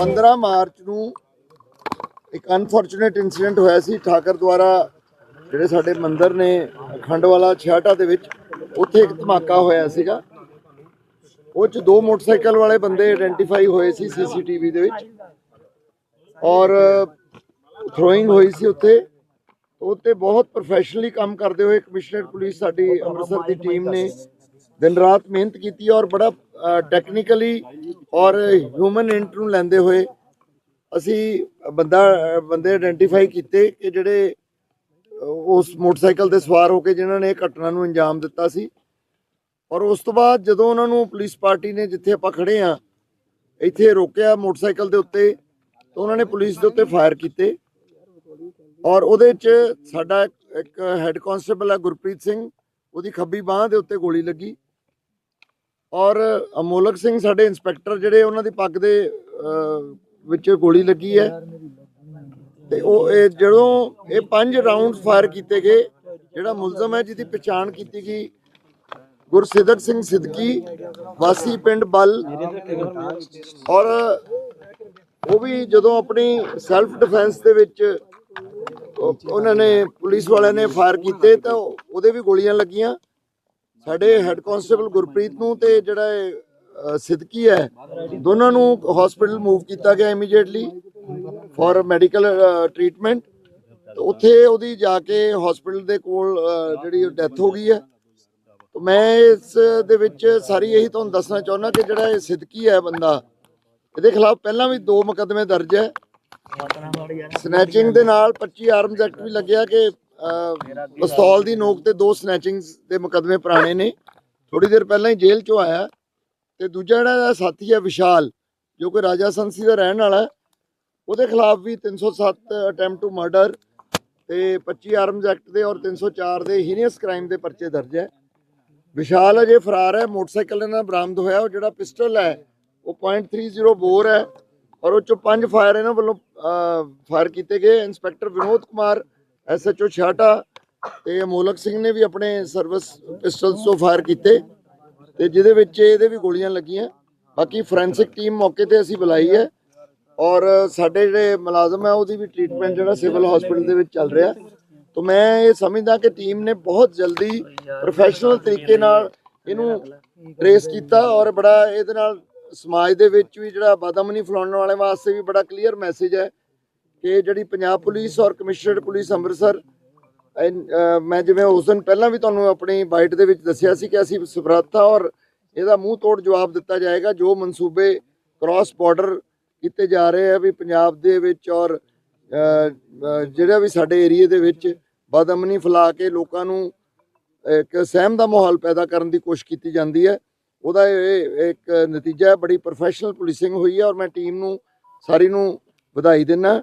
15 March ਨੂੰ ਇੱਕ unfortunate incident ਹੋਇਆ ਸੀ, ਠਾਕਰ ਦੁਆਰਾ, ਜਿਹੜੇ ਸਾਡੇ ਮੰਦਰ ਨੇ ਖੰਡਵਾਲਾ ਛਿਆਟਾ ਦੇ ਵਿੱਚ, ਉੱਥੇ ਇੱਕ ਧਮਾਕਾ ਹੋਇਆ ਸੀਗਾ। ਉਹ ਚ ਦੋ ਮੋਟਰਸਾਈਕਲ ਵਾਲੇ ਬੰਦੇ ਆਇਡੈਂਟੀਫਾਈ ਹੋਏ ਸੀ ਸੀਸੀਟੀਵੀ ਦੇ ਵਿੱਚ ਔਰ ਥਰੋਇੰਗ ਹੋਈ ਸੀ ਉੱਥੇ। ਉੱਤੇ ਬਹੁਤ ਪ੍ਰੋਫੈਸ਼ਨਲੀ ਕੰਮ ਕਰਦੇ ਹੋਏ ਕਮਿਸ਼ਨਰ ਪੁਲਿਸ ਸਾਡੀ ਅੰਮ੍ਰਿਤਸਰ ਦੀ ਟੀਮ ਨੇ ਦਿਨ ਰਾਤ ਮਿਹਨਤ ਕੀਤੀ ਔਰ ਬੜਾ ਟੈਕਨੀਕਲੀ ਔਰ ਹਿਊਮਨ ਇੰਟ ਨੂੰ ਲੈਂਦੇ ਹੋਏ ਅਸੀਂ ਬੰਦਾ ਬੰਦੇ ਆਇਡੈਂਟੀਫਾਈ ਕੀਤੇ ਕਿ ਜਿਹੜੇ ਉਸ ਮੋਟਰਸਾਈਕਲ ਤੇ ਸਵਾਰ ਹੋ ਕੇ ਜਿਨ੍ਹਾਂ ਨੇ ਇਹ ਘਟਨਾ ਨੂੰ ਅੰਜਾਮ ਦਿੱਤਾ ਸੀ। ਔਰ ਉਸ ਤੋਂ ਬਾਅਦ ਜਦੋਂ ਉਹਨਾਂ ਨੂੰ ਪੁਲਿਸ ਪਾਰਟੀ ਨੇ ਜਿੱਥੇ ਆਪਾਂ ਖੜੇ ਆ ਇੱਥੇ ਰੋਕਿਆ ਮੋਟਰਸਾਈਕਲ ਦੇ ਉੱਤੇ, ਤਾਂ ਉਹਨਾਂ ਨੇ ਪੁਲਿਸ ਦੇ ਉੱਤੇ ਫਾਇਰ ਕੀਤੇ। ਔਰ ਉਹਦੇ ਚ ਸਾਡਾ ਇੱਕ ਹੈੱਡ ਕਾਂਸਟੇਬਲ ਆ ਗੁਰਪ੍ਰੀਤ ਸਿੰਘ, ਉਹਦੀ ਖੱਬੀ ਬਾਹ ਦੇ ਉੱਤੇ ਗੋਲੀ ਲੱਗੀ। ਔਰ ਅਮੋਲਕ ਸਿੰਘ ਸਾਡੇ ਇੰਸਪੈਕਟਰ ਜਿਹੜੇ ਉਹਨਾਂ ਦੀ ਪੱਗ ਦੇ ਵਿੱਚ ਗੋਲੀ ਲੱਗੀ ਹੈ। ਤੇ ਉਹ ਇਹ ਜਦੋਂ ਇਹ ਪੰਜ ਰਾਉਂਡ ਫਾਇਰ ਕੀਤੇ ਗਏ, ਜਿਹੜਾ ਮੁਲਜ਼ਮ ਹੈ ਜਿਹਦੀ ਪਛਾਣ ਕੀਤੀ ਗਈ ਗੁਰਸਿੱਧਕ ਸਿੰਘ ਸਿੱਦਕੀ ਵਾਸੀ ਪਿੰਡ ਬਲ ਔਰ ਉਹ ਵੀ ਜਦੋਂ ਆਪਣੀ ਸੈਲਫ ਡਿਫੈਂਸ ਦੇ ਵਿੱਚ ਉਹਨਾਂ ਨੇ ਪੁਲਿਸ ਵਾਲਿਆਂ ਨੇ ਫਾਇਰ ਕੀਤੇ ਤਾਂ ਉਹਦੇ ਵੀ ਗੋਲੀਆਂ ਲੱਗੀਆਂ। ਸਾਡੇ ਹੈੱਡ ਕਾਂਸਟੇਬਲ ਗੁਰਪ੍ਰੀਤ ਨੂੰ ਤੇ ਜਿਹੜਾ ਇਹ, ਸਿੱਧਕੀ ਹੈ ਦੋਨਾਂ ਨੂੰ ਹਸਪੀਟਲ ਮੂਵ ਕੀਤਾ ਗਿਆ ਇਮੀਡੀਏਟਲੀ ਫॉर ਮੈਡੀਕਲ ਟ੍ਰੀਟਮੈਂਟ ਉੱਥੇ ਉਹਦੀ ਜਾ ਕੇ ਹਸਪੀਟਲ ਦੇ ਕੋਲ ਜਿਹੜੀ ਡੈਥ ਹੋ ਗਈ ਹੈ। ਮੈਂ ਇਸ ਦੇ ਵਿੱਚ ਸਾਰੀ ਇਹੀ ਤੁਹਾਨੂੰ ਦੱਸਣਾ ਚਾਹੁੰਦਾ ਕਿ ਜਿਹੜਾ ਇਹ ਸਿੱਧਕੀ ਹੈ ਬੰਦਾ ਇਹਦੇ ਖਿਲਾਫ ਪਹਿਲਾਂ ਵੀ ਦੋ ਮੁਕੱਦਮੇ ਦਰਜ ਹੈ। ਸਨੈਚਿੰਗ ਦੇ ਨਾਲ 25 ਆਰਮਸ ਐਕਟ ਵੀ ਲੱਗਿਆ ਕਿ ਪਿਸਤੌਲ ਦੀ ਨੋਕ ਤੇ ਦੋ ਸਨੈਚਿੰਗ ਦੇ ਮੁਕੱਦਮੇ ਪੁਰਾਣੇ ਨੇ। ਥੋੜੀ ਦੇਰ ਪਹਿਲਾਂ ਹੀ ਜੇਲ੍ਹ ਚੋਂ ਆਇਆ। ਤੇ ਦੂਜਾ ਜਿਹੜਾ ਸਾਥੀ ਹੈ ਵਿਸ਼ਾਲ, ਜੋ ਕਿ ਰਾਜਾ ਸੰਸੀ ਦਾ ਰਹਿਣ ਵਾਲਾ ਉਹਦੇ ਖਿਲਾਫ ਵੀ 307 ਅਟੈਂਪਟ ਟੂ ਮਰਡਰ ਤੇ 25 ਆਰਮਜ਼ ਐਕਟ ਦੇ ਔਰ 304 ਦੇ ਹੀਨੀਅਸ ਕ੍ਰਾਈਮ ਦੇ ਪਰਚੇ ਦਰਜ ਹੈ। ਵਿਸ਼ਾਲ ਅਜੇ ਫਰਾਰ ਹੈ, ਮੋਟਰਸਾਈਕਲ ਇਹਨਾਂ ਬਰਾਮਦ ਹੋਇਆ, ਉਹ ਜਿਹੜਾ ਪਿਸਟਲ ਹੈ, ਉਹ .30 ਬੋਰ ਹੈ ਔਰ ਉਹ ਚੋਂ ਪੰਜ ਫਾਇਰ ਇਹਨਾਂ ਵੱਲੋਂ ਫਾਇਰ ਕੀਤੇ ਗਏ। ਇੰਸਪੈਕਟਰ ਵਿਨੋਦ ਕੁਮਾਰ ਐਸਐਚਓ ਛਾਟਾ ਤੇ ਮੋਲਕ ਸਿੰਘ ਨੇ ਵੀ ਆਪਣੇ ਸਰਵਿਸ ਪਿਸਟਲਸ ਤੋਂ ਫਾਇਰ ਕੀਤੇ ਤੇ ਜਿਹਦੇ ਵਿੱਚ ਇਹਦੇ ਵੀ ਗੋਲੀਆਂ ਲੱਗੀਆਂ। ਬਾਕੀ ਫੋਰੈਂਸਿਕ ਟੀਮ ਮੌਕੇ ਤੇ ਅਸੀਂ ਬੁਲਾਈ ਹੈ ਔਰ ਸਾਡੇ ਜਿਹੜੇ ਮੁਲਾਜ਼ਮ ਹੈ ਉਹਦੀ ਵੀ ਟ੍ਰੀਟਮੈਂਟ ਜਿਹੜਾ ਸਿਵਲ ਹਸਪੀਟਲ ਦੇ ਵਿੱਚ ਚੱਲ ਰਿਹਾ ਤਾਂ ਮੈਂ ਇਹ ਸਮਝਦਾ ਕਿ ਟੀਮ ਨੇ ਬਹੁਤ ਜਲਦੀ ਪ੍ਰੋਫੈਸ਼ਨਲ ਤਰੀਕੇ ਨਾਲ ਇਹਨੂੰ ਟ੍ਰੇਸ ਕੀਤਾ ਔਰ ਬੜਾ ਇਹਦੇ ਨਾਲ ਸਮਾਜ ਦੇ ਵਿੱਚ ਵੀ ਜਿਹੜਾ ਬਦਅਮਨੀ ਫੈਲਾਉਣ ਵਾਲੇ ਵਾਸਤੇ ਵੀ ਬੜਾ ਕਲੀਅਰ ਮੈਸੇਜ ਹੈ। ਕਿ ਜਿਹੜੀ ਪੰਜਾਬ ਪੁਲਿਸ ਔਰ ਕਮਿਸ਼ਨਰਡ ਪੁਲਿਸ ਅੰਮ੍ਰਿਤਸਰ ਮੈਂ ਜਿਵੇਂ ਉਸ ਦਿਨ ਪਹਿਲਾਂ ਵੀ ਤੁਹਾਨੂੰ ਆਪਣੀ ਬਾਈਟ ਦੇ ਵਿੱਚ ਦੱਸਿਆ ਸੀ ਕਿ ਅਸੀਂ ਸਫਰਾਤਾ ਔਰ ਇਹਦਾ ਮੂੰਹ ਤੋੜ ਜਵਾਬ ਦਿੱਤਾ ਜਾਏਗਾ, ਜੋ ਮਨਸੂਬੇ ਕ੍ਰਾਸ ਬਾਰਡਰ ਕੀਤੇ ਜਾ ਰਹੇ ਆ ਵੀ ਪੰਜਾਬ ਦੇ ਵਿੱਚ ਔਰ ਜਿਹੜਾ ਵੀ ਸਾਡੇ ਏਰੀਏ ਦੇ ਵਿੱਚ ਬਦਅਮਨੀ ਫੈਲਾ ਕੇ ਲੋਕਾਂ ਨੂੰ ਇੱਕ ਸਹਿਮ ਦਾ ਮਾਹੌਲ ਪੈਦਾ ਕਰਨ ਦੀ ਕੋਸ਼ਿਸ਼ ਕੀਤੀ ਜਾਂਦੀ ਹੈ। ਉਹਦਾ ਇਹ ਇੱਕ ਨਤੀਜਾ ਹੈ, ਬੜੀ ਪ੍ਰੋਫੈਸ਼ਨਲ ਪੁਲਿਸਿੰਗ ਹੋਈ ਹੈ ਔਰ ਮੈਂ ਟੀਮ ਨੂੰ, ਸਾਰੀ ਨੂੰ ਵਧਾਈ ਦਿੰਦਾ।